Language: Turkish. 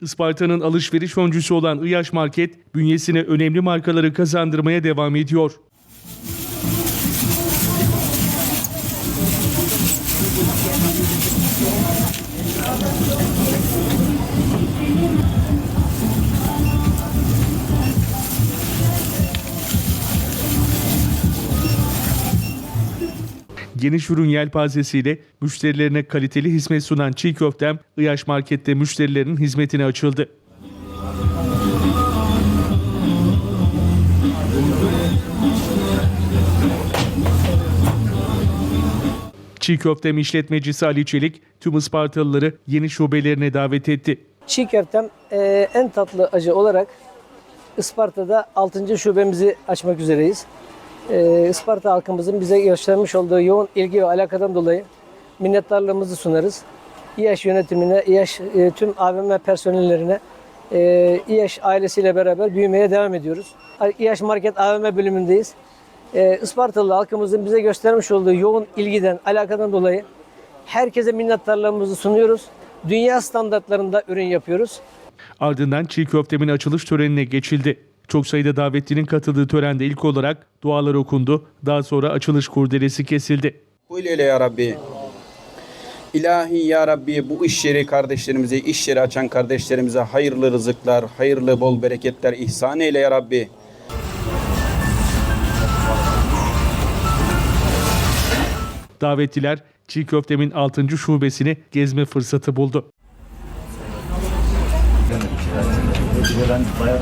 Isparta'nın alışveriş öncüsü olan İyaş Market, bünyesine önemli markaları kazandırmaya devam ediyor. Geniş ürün yelpazesiyle müşterilerine kaliteli hizmet sunan çiğ köftem İyaş Market'te müşterilerin hizmetine açıldı. Çiğ köftem işletmecisi Ali Çelik tüm Ispartalıları yeni şubelerine davet etti. Çiğ köftem e, en tatlı acı olarak Isparta'da 6. şubemizi açmak üzereyiz. E, Isparta halkımızın bize göstermiş olduğu yoğun ilgi ve alakadan dolayı minnettarlığımızı sunarız. İyaş yönetimine, İyaş e, tüm AVM personellerine, e, İyaş ailesiyle beraber büyümeye devam ediyoruz. İyaş Market AVM bölümündeyiz. E, Ispartalı halkımızın bize göstermiş olduğu yoğun ilgiden, alakadan dolayı herkese minnettarlığımızı sunuyoruz. Dünya standartlarında ürün yapıyoruz. Ardından çiğ köftemin açılış törenine geçildi. Çok sayıda davetlinin katıldığı törende ilk olarak dualar okundu. Daha sonra açılış kurdelesi kesildi. Kul eyle ya Rabbi. İlahi ya Rabbi bu iş yeri kardeşlerimize, iş yeri açan kardeşlerimize hayırlı rızıklar, hayırlı bol bereketler ihsan eyle ya Rabbi. Davetliler çiğ köftemin 6. şubesini gezme fırsatı buldu. Ben bayağı